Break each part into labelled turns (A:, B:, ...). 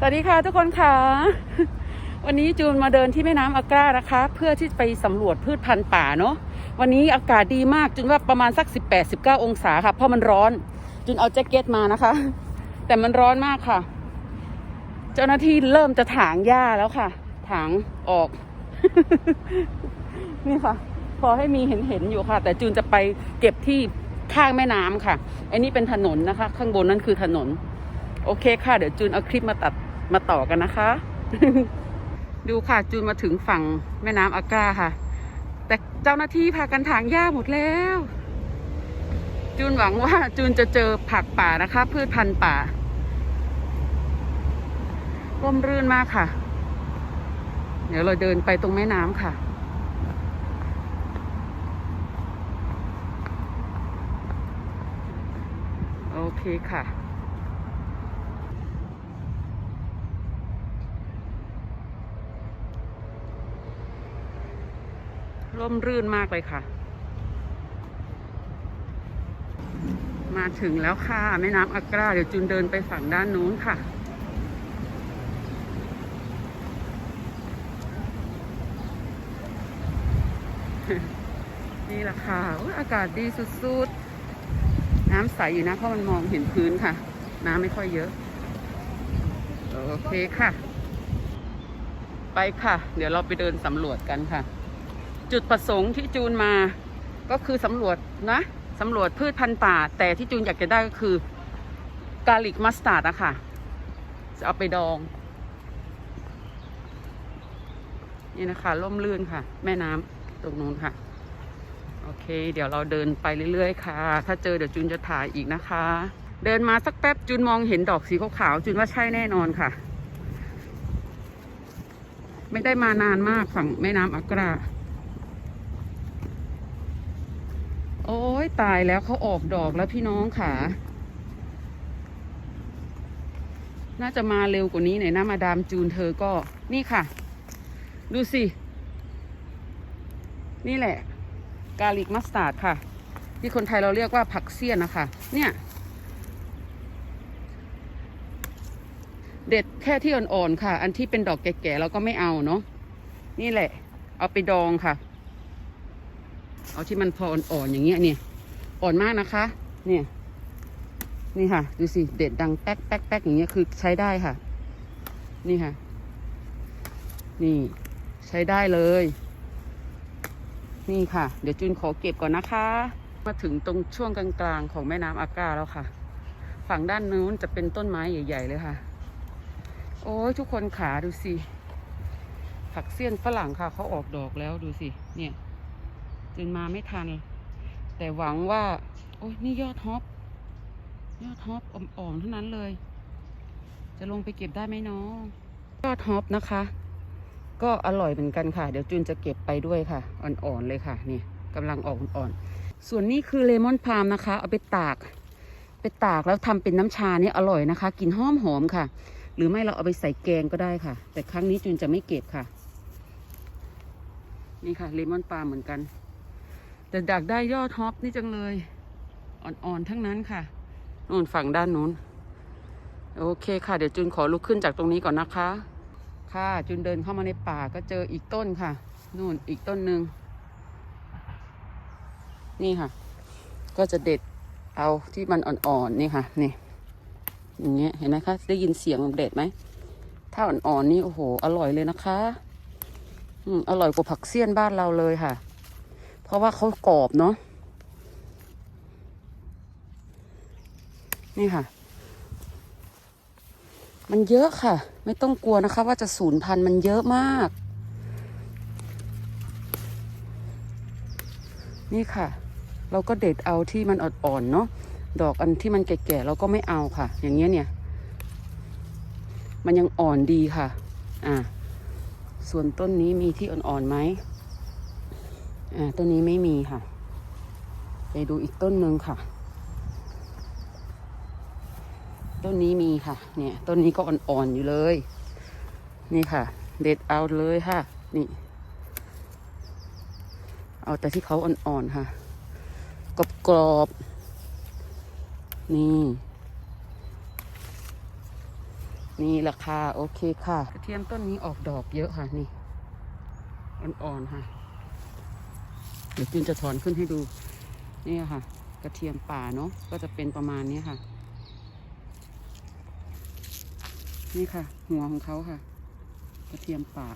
A: สวัสดีค่ะทุกคนค่ะ วันนี้จูนมาเดินที่แม่น้ำอากานะคะ เพื่อที่ไปสำรวจพืชพันธุ์ป่าเนาะวันนี้อากาศดีมากจูนว่าประมาณสัก 18-19 องศาค่ะ เพราะมันร้อนจูนเอาแจ็คเก็ตมานะคะ แต่มันร้อนมากค่ะ เจ้าหน้าที่เริ่มจะถางหญ้าแล้วค่ะ ถางออก นี่ค่ะ พอให้มีเห็นเห็นอยู่ค่ะ แต่จูนจะไปเก็บที่ข้างแม่น้ำค่ะอันนี้เป็นถนนนะคะ ข้างบนนั่นคือถนน โอเคค่ะ เดี๋ยวจูนเอาคลิปมาตัด มาต่อกันนะคะ ดูค่ะจูนมาถึงฝั่งแม่น้ำอากาค่ะ แต่เจ้าหน้าที่พากันถางหญ้าหมดแล้ว จูนหวังว่าจูนจะเจอผักป่านะคะ พืชพันธุ์ป่าร่มรื่นมากค่ะ เดี๋ยวเราเดินไปตรงแม่น้ำค่ะโอเคค่ะ ร่มรื่นมากเลยค่ะ มาถึงแล้วค่ะแม่น้ำอากราเดี๋ยวจุนเดินไปฝั่งด้านนู้นค่ะนี่แหละค่ะอุ๊ยอากาศดีสุดๆ น้ำใสอยู่นะ เพราะมันมองเห็นพื้นค่ะ น้ำไม่ค่อยเยอะ โอเคค่ะ ไปค่ะ เดี๋ยวเราไปเดินสำรวจกันค่ะ จุดประสงค์ที่จูนมาก็คือสำรวจนะสำรวจพืชพันธุ์ป่า แต่ที่จูนอยากจะได้ก็คือกาลิกมัสตาร์ดอะค่ะ จะเอาไปดอง นี่นะคะร่มรื่นค่ะ แม่น้ำตรงนู้นค่ะ โอเค เดี๋ยวเราเดินไปเรื่อยๆ ค่ะ ถ้าเจอเดี๋ยวจูนจะถ่ายอีกนะคะ เดินมาสักแป๊บจูนมองเห็นดอกสีขาวๆจูนว่าใช่แน่นอนค่ะ ไม่ได้มานานมากฝั่งแม่น้ำอักรา โอ้ยตายแล้วเขาออกดอกแล้วพี่น้องค่ะ น่าจะมาเร็วกว่านี้หน่อยนะมาดามจูนเธอก็นี่ค่ะ ดูสิ นี่แหละ กาลิกมัสตาร์ดค่ะ ที่คนไทยเราเรียกว่าผักเสี้ยนนะคะ เนี่ย เด็ดแค่ที่อ่อนๆค่ะ อันที่เป็นดอกแก่ๆเราก็ไม่เอาเนาะนี่แหละ เอาไปดองค่ะ เอาที่มันพออ่อนๆอย่างเงี้ยเนี่ย อ่อนมากนะคะ เนี่ย นี่ค่ะ ดูสิ เด็ดดังแป๊กแป๊กแป๊กอย่างเงี้ยคือใช้ได้ค่ะ นี่ค่ะ นี่ ใช้ได้เลย นี่ค่ะ เดี๋ยวจูนขอเก็บก่อนนะคะ มาถึงตรงช่วงกลางๆของแม่น้ำอากาแล้วค่ะ ฝั่งด้านนู้นจะเป็นต้นไม้ใหญ่ๆเลยค่ะ โอ้ยทุกคนขาดูสิผักเสี้ยนฝรั่งค่ะเขาออกดอกแล้วดูสิ เนี่ย จนมาไม่ทัน แต่หวังว่า โอ้ยนี่ยอดฮอปยอดฮอปอ่อนๆเท่านั้นเลย จะลงไปเก็บได้ไหมน้องยอดฮอปนะคะ ก็อร่อยเหมือนกันค่ะ เดี๋ยวจูนจะเก็บไปด้วยค่ะ อ่อนๆเลยค่ะ นี่กำลังออกอ่อนๆส่วนนี้คือเลมอนพามนะคะ เอาไปตาก ไปตากแล้วทำเป็นน้ำชาเนี่ยอร่อยนะคะกลิ่นหอมหอมๆค่ะ หรือไม่เราเอาไปใส่แกงก็ได้ค่ะ แต่ครั้งนี้จูนจะไม่เก็บค่ะ นี่ค่ะเลมอนปาล์มเหมือนกัน แต่ดักได้ยอดฮอปนี่จังเลย อ่อนๆทั้งนั้นค่ะนู่นฝั่งด้านนู้น โอเคค่ะ เดี๋ยวจูนขอลุกขึ้นจากตรงนี้ก่อนนะคะ ค่ะจูนเดินเข้ามาในป่าก็เจออีกต้นค่ะนู่นอีกต้นหนึ่งนี่ค่ะ ก็จะเด็ดเอาที่มันอ่อนๆนี่ค่ะนี่อย่างเงี้ยเห็นไหมคะได้ยินเสียงเด็ดไหมถ้าอ่อนๆนี่โอ้โห อร่อยเลยนะคะ อืมอร่อยกว่าผักเสี้ยนบ้านเราเลยค่ะ เพราะว่าเขากรอบเนาะนี่ค่ะ มันเยอะค่ะ ไม่ต้องกลัวนะคะ ว่าจะสูญพันธุ์มันเยอะมาก นี่ค่ะ เราก็เด็ดเอาที่มันอ่อนๆเนาะดอกอันที่มันแก่ๆเราก็ไม่เอาค่ะ อย่างเงี้ยเนี่ย มันยังอ่อนดีค่ะ อ่า ส่วนต้นนี้มีที่อ่อนๆไหม อ่าต้นนี้ไม่มีค่ะ ไปดูอีกต้นหนึ่งค่ะ ต้นนี้มีค่ะ เนี่ย ต้นนี้ก็อ่อนๆอยู่เลย นี่ค่ะ เด็ดเอาเลยค่ะ นี่ เอาแต่ที่เขาอ่อนๆค่ะ กรอบๆนี่ นี่ราคาโอเคค่ะกระเทียมต้นนี้ออกดอกเยอะค่ะ นี่ อ่อนๆค่ะ ดี๋ยวจินจะถอนขึ้นให้ดูนี่ค่ะ กระเทียมป่าเนาะก็จะเป็นประมาณนี้ค่ะ นี่ค่ะ หัวของเขาค่ะ กระเทียมป่า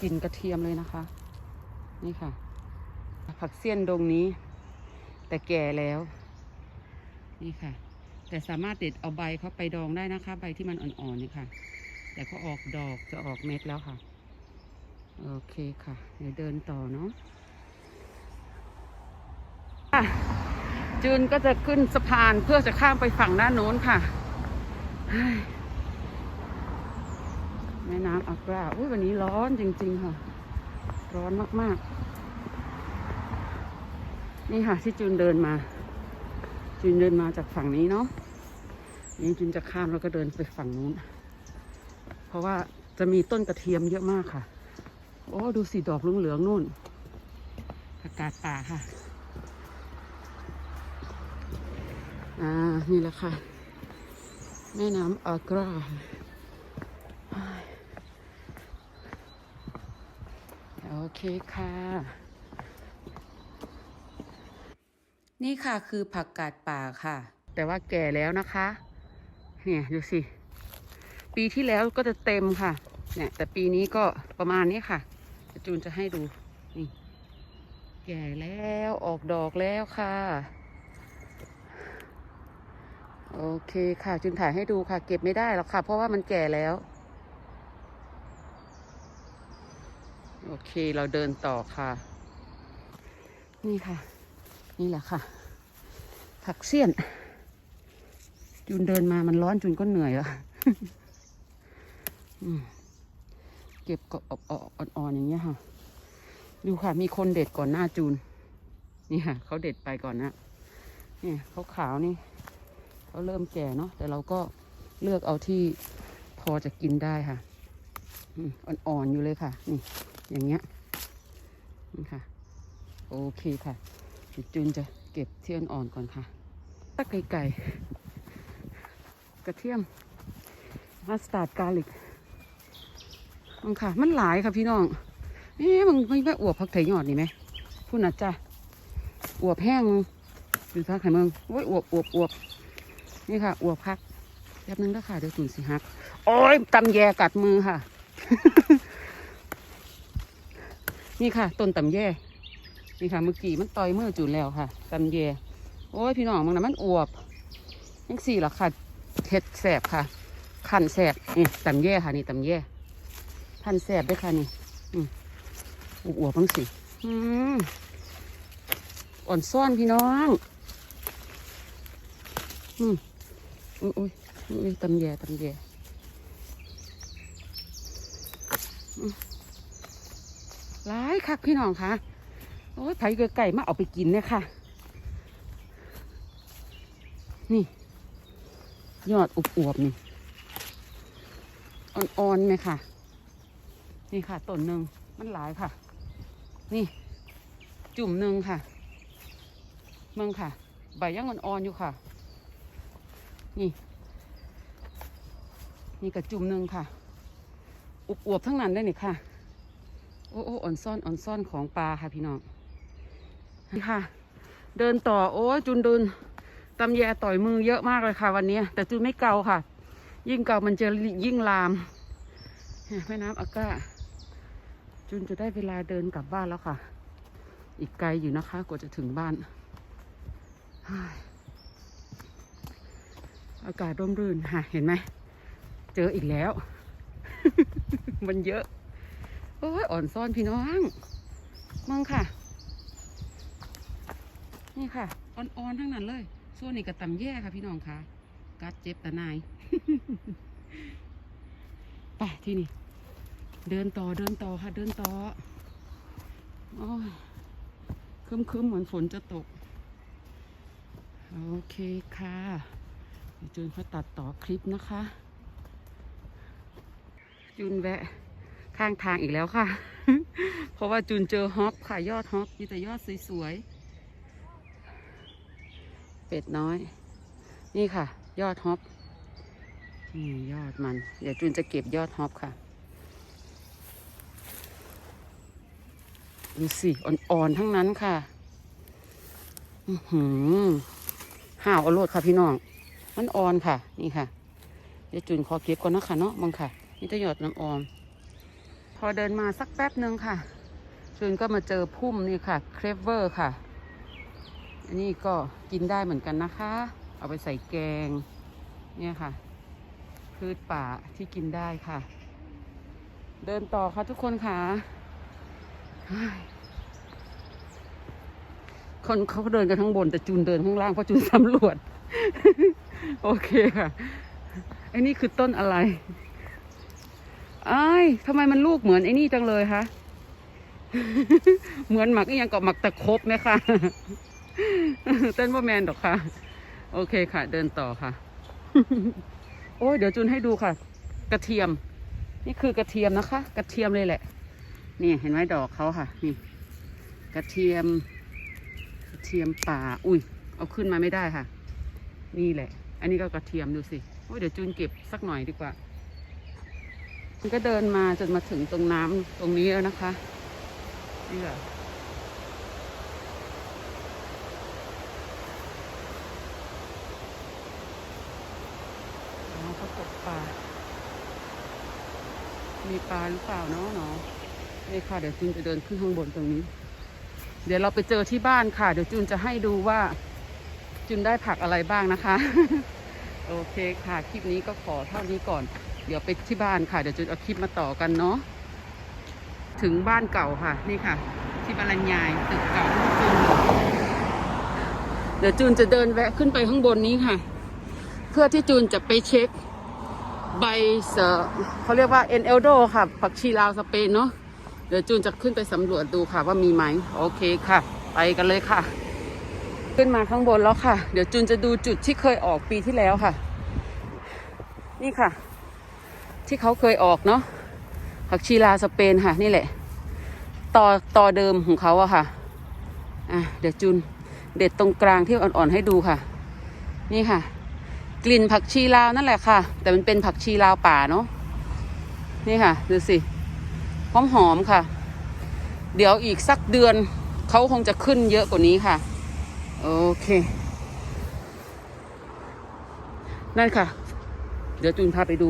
A: กลิ่นกระเทียมเลยนะคะ นี่ค่ะ ผักเสี้ยนดงนี้ แต่แก่แล้ว นี่ค่ะ แต่สามารถเด็ดเอาใบเขาไปดองได้นะคะ ใบที่มันอ่อนๆนี่ค่ะ แต่ก็ออกดอกจะออกเม็ดแล้วค่ะ โอเคค่ะ เดี๋ยวเดินต่อเนาะจูนก็จะขึ้นสะพานเพื่อจะข้ามไปฝั่งด้านโน้นค่ะแม่น้ำอักราอุ้ยวันนี้ร้อนจริง ๆ ค่ะ ร้อนมากๆ นี่ค่ะที่จูนเดินมา จูนเดินมาจากฝั่งนี้เนาะนี่จูนจะข้ามแล้วก็เดินไปฝั่งนู้น เพราะว่าจะมีต้นกระเทียมเยอะมากค่ะ โอ้ ดูสีดอกเหลืองๆนู่นอากาศป่าค่ะ อ่า นี่แหละค่ะ แม่น้ำอากราโอเคค่ะ นี่ค่ะคือผักกาดป่าค่ะ แต่ว่าแก่แล้วนะคะ เนี่ย ดูสิ ปีที่แล้วก็จะเต็มค่ะ เนี่ย แต่ปีนี้ก็ประมาณนี้ค่ะจูนจะให้ดูนี่แก่แล้วออกดอกแล้วค่ะ โอเคค่ะจุนถ่ายให้ดูค่ะ เก็บไม่ได้หรอกค่ะ เพราะว่ามันแก่แล้ว โอเคเราเดินต่อค่ะ นี่ค่ะ นี่แหละค่ะ ผักเสี้ยนจุนเดินมามันร้อนจุนก็เหนื่อยแล้วอืม เก็บก็อ่อนๆอย่างเงี้ยค่ะ ดูค่ะ มีคนเด็ดก่อนหน้าจูน นี่ค่ะเขาเด็ดไปก่อนนะเนี่ยเขาขาวนี่เขาเริ่มแก่เนาะแต่เราก็เลือกเอาที่พอจะกินได้ค่ะอ่อนๆอยู่เลยค่ะ นี่ อย่างเงี้ยนี่ค่ะ โอเคค่ะจูนจะเก็บเที่ยนอ่อนก่อนค่ะตะไก่ไก่ กระเทียมมัสตาร์ดกาลิก มันค่ะ มันหลายค่ะพี่น้องเอ๊ะมึงไม่แม่อวบพักไถยอดนี่ไหมพูดนะจ้ะอวบแห้งมึงดูพักไถมึงโอ้ยอวบอวบอวบนี่ค่ะอวบพักแป๊บนึงนะค่ะเดี๋ยวตุนสิฮัก โอ้ยตำแยกัดมือค่ะ นี่ค่ะต้นตำแยนี่ค่ะเมื่อกี้มันต่อยมือจุนแล้วค่ะตำแยโอ้ยพี่น้องมึงนะมันอวบยังสี่หรอค่ะเห็ดแสบค่ะ ขันแสบนี่ตำแยค่ะนี่ตำแย ขันแสบด้วยค่ะนี่อวบๆบ้างสิอืมอ่อนซ่อนพี่น้อง อืมอุ้ยอุ้ยอุ้ยตำแยตำแยอืมร้ายคักพี่น้องคะโอ้ยไผ่ไก่มาเอาไปกินเนี่ยค่ะ นี่ยอดอวบๆนี่ อ่อนๆไหมค่ะ นี่ค่ะต้นหนึ่งมันหลายค่ะ นี่ จุ่มหนึ่งค่ะ เมืองค่ะ ใบยังอ่อนๆอยู่ค่ะ นี่ นี่กับจุ่มหนึ่งค่ะ อุบอวบทั้งนั้นได้นี่ค่ะ โอ้โอ้อ่อนซ่อนอ่อนซ่อนของปลาค่ะพี่น้อง นี่ค่ะ เดินต่อโอ้จุนดุนตำแยต่อยมือเยอะมากเลยค่ะ วันนี้ แต่จุนไม่เกาค่ะ ยิ่งเกามันจะยิ่งลามแม่น้ำอาก้า จุนจะได้เวลาเดินกลับบ้านแล้วค่ะ อีกไกลอยู่นะคะ กว่าจะถึงบ้าน อากาศร่มรื่นค่ะ เห็นไหม เจออีกแล้ว มันเยอะ โอ้ยอ่อนซ่อนพี่น้องมองค่ะ นี่ค่ะ อ่อนๆทั้งนั้นเลย ส่วนนี้ก็ตำแย่ค่ะพี่น้องค่ะ กัดเจ็บแต่นาย ไปที่นี่ เดินต่อเดินต่อค่ะ เดินต่อโอ้ยคึมคึมเหมือนฝนจะตก โอเคค่ะเดี๋ยวจูนเขาตัดต่อคลิปนะคะ จูนแวะข้างทางอีกแล้วค่ะ เพราะว่าจูนเจอฮอปค่ะ ยอดฮอปมีแต่ยอดสวยๆ เป็ดน้อย นี่ค่ะ ยอดฮอปนี่ยอดมัน เดี๋ยวจูนจะเก็บยอดฮอปค่ะ ดูสิ อ่อนๆ ทั้งนั้นค่ะ อือหือห้าวอาโลดค่ะพี่น้อง มันอ่อนค่ะ นี่ค่ะ เดี๋ยวจูนขอเก็บก่อนนะคะเนาะมังค่ะ นี่จะหยอดน้ำอ่อน พอเดินมาสักแป๊บหนึ่งค่ะจูนก็มาเจอพุ่มนี่ค่ะ เครเวอร์ค่ะ อันนี้ก็กินได้เหมือนกันนะคะ เอาไปใส่แกง เนี่ยค่ะ พืชป่าที่กินได้ค่ะ เดินต่อค่ะทุกคนค่ะ คนเขาเดินกันข้างบนแต่จูนเดินข้างล่างเพราะจูนสำรวจ โอเคค่ะไอ้นี่คือต้นอะไรไอ้ทำไมมันลูกเหมือนไอ้นี่จังเลยคะเหมือนหมักอีหยังกับหมักตะครบไหมคะเต้นว่าแมนดอกค่ะ โอเคค่ะ เดินต่อค่ะ โอ้ยเดี๋ยวจูนให้ดูค่ะ กระเทียม นี่คือกระเทียมนะคะ กระเทียมเลยแหละ นี่เห็นไหมดอกเขาค่ะ นี่ กระเทียม กระเทียมป่า อุ้ย เอาขึ้นมาไม่ได้ค่ะ นี่แหละ อันนี้ก็กระเทียมดูสิโอ้ยเดี๋ยวจูนเก็บสักหน่อยดีกว่ามันก็เดินมาจนมาถึงตรงน้ำตรงนี้แล้วนะคะ นี่ค่ะเขาตกปลา มีปลาหรือเปล่าเนาะเนาะ นี่ค่ะเดี๋ยวจูนจะเดินขึ้นข้างบนตรงนี้ เดี๋ยวเราไปเจอที่บ้านค่ะ เดี๋ยวจูนจะให้ดูว่าจูนได้ผักอะไรบ้างนะคะ โอเคค่ะคลิปนี้ก็ขอเท่านี้ก่อน เดี๋ยวไปที่บ้านค่ะเดี๋ยวจูนเอาคลิปมาต่อกันเนาะถึงบ้านเก่าค่ะนี่ค่ะ ที่บารัญยายตึกเก่าที่จูนเดี๋ยวจูนจะเดินแวะขึ้นไปข้างบนนี้ค่ะ เพื่อที่จูนจะไปเช็คใบเสเขาเรียกว่าเอ็นเอลโดค่ะผักชีลาวสเปนเนาะ ดี๋ยวจูนจะขึ้นไปสำรวจดูค่ะว่ามีไหมโอเคค่ะ ไปกันเลยค่ะ ขึ้นมาข้างบนแล้วค่ะ เดี๋ยวจูนจะดูจุดที่เคยออกปีที่แล้วค่ะ นี่ค่ะ ที่เขาเคยออกเนาะผักชีลาสเปนค่ะ นี่แหละต่อต่อเดิมของเขาอะค่ะอะ เดี๋ยวจูนเด็ดตรงกลางที่อ่อนๆให้ดูค่ะ นี่ค่ะ กลิ่นผักชีลาวนั่นแหละค่ะ แต่มันเป็นผักชีลาวป่าเนาะนี่ค่ะดูสิ หอมหอมๆค่ะ เดี๋ยวอีกสักเดือนเขาคงจะขึ้นเยอะกว่านี้ค่ะ โอเค นั่นค่ะ เดี๋ยวจูนพาไปดู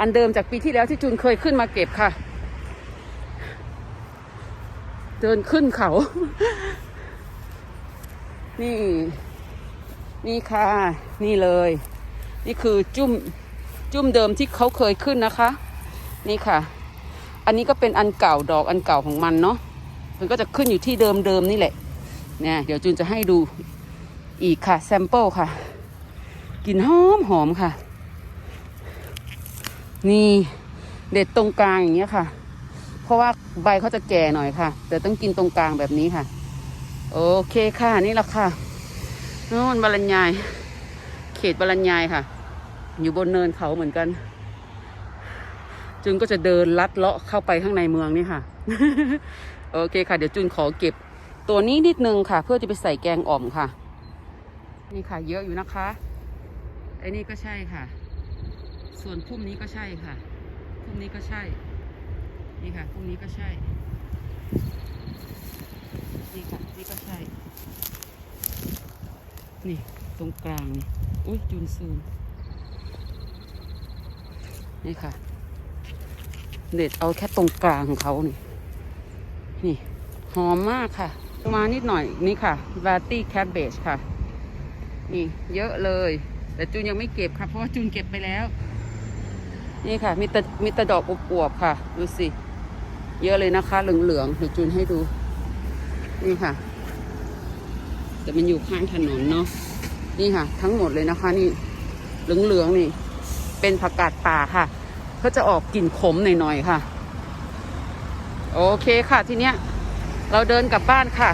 A: อันเดิมจากปีที่แล้วที่จูนเคยขึ้นมาเก็บค่ะ เดินขึ้นเขา นี่ นี่ค่ะ นี่เลย นี่คือจุ้มจุ้มเดิมที่เขาเคยขึ้นนะคะ นี่ค่ะ อันนี้ก็เป็นอันเก่าดอกอันเก่าของมันเนาะมันก็จะขึ้นอยู่ที่เดิมเดิมนี่แหละเนี่ยเดี๋ยวจูนจะให้ดูอีกค่ะแซมเปิลค่ะกลิ่นหอมหอมค่ะ นี่เด็ดตรงกลางอย่างเงี้ยค่ะ เพราะว่าใบเขาจะแก่หน่อยค่ะ แต่ต้องกินตรงกลางแบบนี้ค่ะ โอเคค่ะนี่แหละค่ะนู่นบาลัญยาย เขตบาลัญยายค่ะ อยู่บนเนินเขาเหมือนกัน จุนก็จะเดินลัดเลาะเข้าไปข้างในเมืองนี่ค่ะ โอเคค่ะ เดี๋ยวจุนขอเก็บ ตัวนี้นิดนึงค่ะ เพื่อจะไปใส่แกงอ่อมค่ะ นี่ค่ะ เยอะอยู่นะคะไอ้นี่ก็ใช่ค่ะ ส่วนพุ่มนี้ก็ใช่ค่ะ พุ่มนี้ก็ใช่ นี่ค่ะ พุ่มนี้ก็ใช่ นี่ค่ะ นี่ก็ใช่ นี่ตรงกลางนี่ อุ้ยจูนซูมนี่ค่ะ เด็ดเอาแค่ตรงกลางของเขานี่ นี่ หอมมากค่ะ มานิดหน่อยนี่ค่ะ v a t y cabbage ค่ะ นี่ เยอะเลย แต่จูนยังไม่เก็บค่ะ เพราะว่าจูนเก็บไปแล้ว นี่ค่ะ มีต่มีต่ดอกอวบๆค่ะ ดูสิ เยอะเลยนะคะ เหลืองๆเดี๋ยวจูนให้ดู นี่ค่ะ แต่มันอยู่ข้างถนนเนาะนี่ค่ะ ทั้งหมดเลยนะคะ นี่เหลืองๆนี่ เป็นผักกาดป่าค่ะ ก็จะออกกลิ่นขมหน่อยๆค่ะ โอเคค่ะทีเนี้ย เราเดินกลับบ้านค่ะ